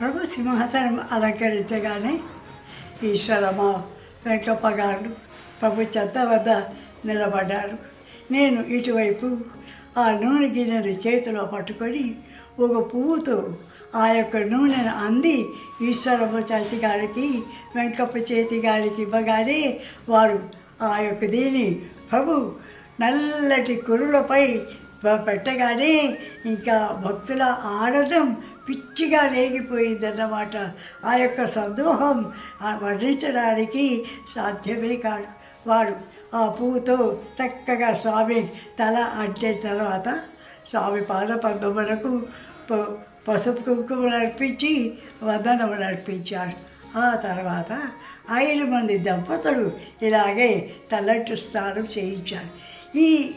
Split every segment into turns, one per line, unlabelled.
ప్రభు సింహాసనం అలంకరించగానే ఈశ్వరమ్మ వెంకప్ప గారు ప్రభు చెత్త వద్ద నిలబడ్డారు. నేను ఇటువైపు ఆ నూనె గిన్నెను చేతిలో పట్టుకొని ఒక పువ్వుతో ఆ యొక్క నూనెను అంది ఈశ్వరమ్మ చేతి గారికి వెంకప్ప చేతి గారికి ఇవ్వగానే వారు ఆ యొక్క దీని ప్రభు నల్లటి కురులపై పెట్టగానే ఇంకా భక్తుల ఆనందం పిచ్చిగా రేగిపోయిందన్నమాట. ఆ యొక్క సందోహం వర్ణించడానికి సాధ్యమే కాదు. వారు ఆ పువ్వుతో చక్కగా స్వామి తల అంటే తర్వాత స్వామి పాద పద్మములకు ప- పసుపు కుంకుమ నడిపించి వందనము నడిపించాడు ఆ తర్వాత ఐదు మంది దంపతులు ఇలాగే తలంటు స్నానం చేయించారు. ఈ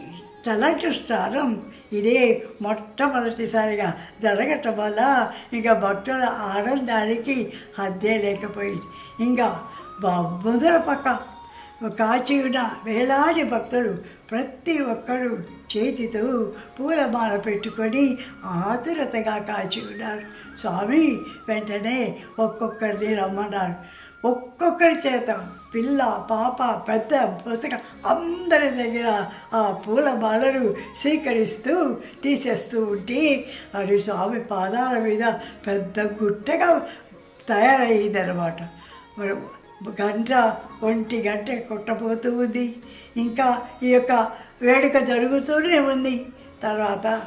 తలకిస్తారం ఇదే మొట్టమొదటిసారిగా జరగటం వల్ల ఇంకా భక్తుల ఆనందానికి హద్దే లేకపోయింది ఇంకా బ- పక్క కాచి ఉన్న వేలాది భక్తులు ప్రతి ఒక్కరు చేతితో పూలమాల పెట్టుకొని ఆతురతగా కాచి ఉన్నారు స్వామి వెంటనే ఒక్కొక్కరిని రమ్మన్నారు. ఒక్కొక్కరి చేత పిల్ల పాప పెద్ద పుస్తక అందరి దగ్గర ఆ పూలమాలలు స్వీకరిస్తూ తీసేస్తూ ఉంటే అది స్వామి పాదాల మీద పెద్ద గుట్టగా తయారయ్యిందనమాట మరి గంట ఒంటి గంట కొట్టబోతూ ఉంది. ఇంకా ఈ యొక్క వేడుక జరుగుతూనే ఉంది. తర్వాత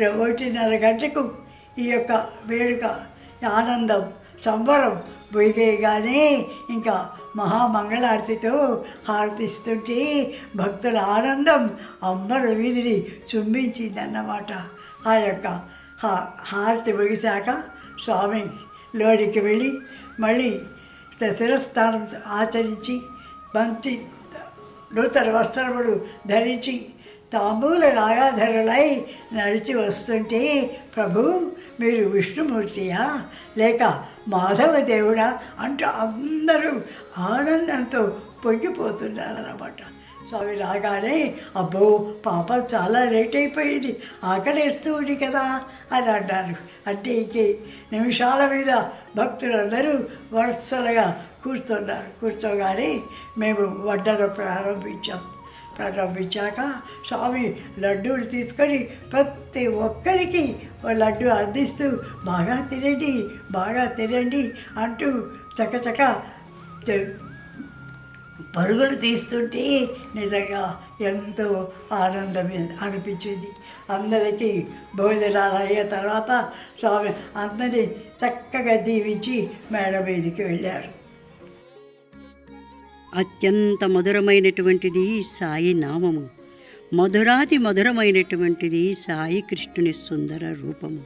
ఒకటిన్నర గంటకు ఈ యొక్క వేడుక ఆనందం సంబరం బొయ్యగానే ఇంకా మహామంగళారతితో హారతిస్తుంటే భక్తుల ఆనందం అంబర వీధిని చుంబించిందన్నమాట. ఆ యొక్క హారతి ముగిశాక స్వామి లోనికి వెళ్ళి మళ్ళీ శిరస్థానం ఆచరించి మంచి నూతన వస్త్రములు ధరించి తాంబూల నాగాధరులై నడిచి వస్తుంటే ప్రభు మీరు విష్ణుమూర్తియా? లేక మాధవ దేవుడా అంటూ అందరూ ఆనందంతో పొంగిపోతున్నారన్నమాట. స్వామి రాగానే అబ్బో పాపం చాలా లేట్ అయిపోయింది ఆకలేస్తూ ఉంది కదా అని అన్నారు. అంటే ఇక నిమిషాల మీద భక్తులందరూ వరుసలుగా కూర్చున్నారు. కూర్చోగానే మేము వడ్డన ప్రారంభించాం. ప్రారంభించాక స్వామి లడ్డూలు తీసుకొని ప్రతి ఒక్కరికి ఓ లడ్డు అందిస్తూ బాగా తినండి బాగా తినండి అంటూ చకచక పరుగులు తీస్తుంటే నిజంగా ఎంతో ఆనందం అనిపించింది. అందరికీ భోజనాలు అయ్యే తర్వాత స్వామి అందరినీ చక్కగా దీవించి మేడ మీదకి వెళ్ళారు.
అత్యంత మధురమైనటువంటిది సాయి నామము. మధురాతి మధురమైనటువంటిది సాయి కృష్ణుని సుందర రూపము.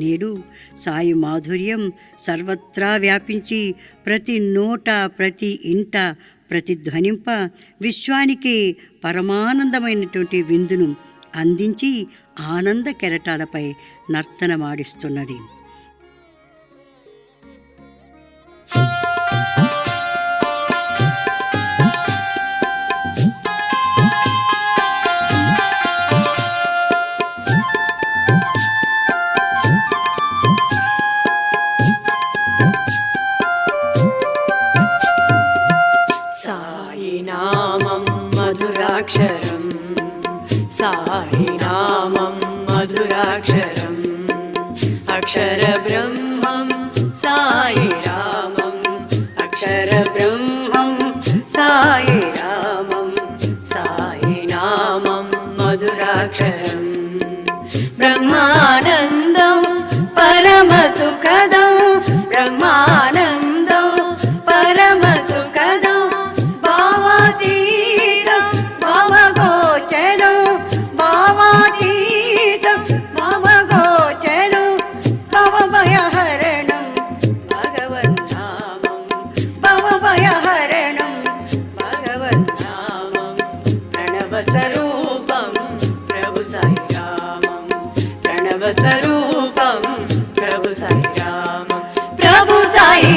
నేడు సాయి మాధుర్యం సర్వత్రా వ్యాపించి ప్రతి నోట ప్రతి ఇంట ప్రతిధ్వనింప విశ్వానికి పరమానందమైనటువంటి విందును అందించి ఆనంద కెరటాలపై నర్తనమాడిస్తున్నది.
మధురాక్షరం సాయి నామం మధురాక్షరం అక్షర బ్రహ్మం సాయి రామం అక్షర బ్రహ్మం సాయి రామం సాయి నామం మధురాక్షరం బ్రహ్మా రూపం. ప్రభు సాయి రామం ప్రభు సాయి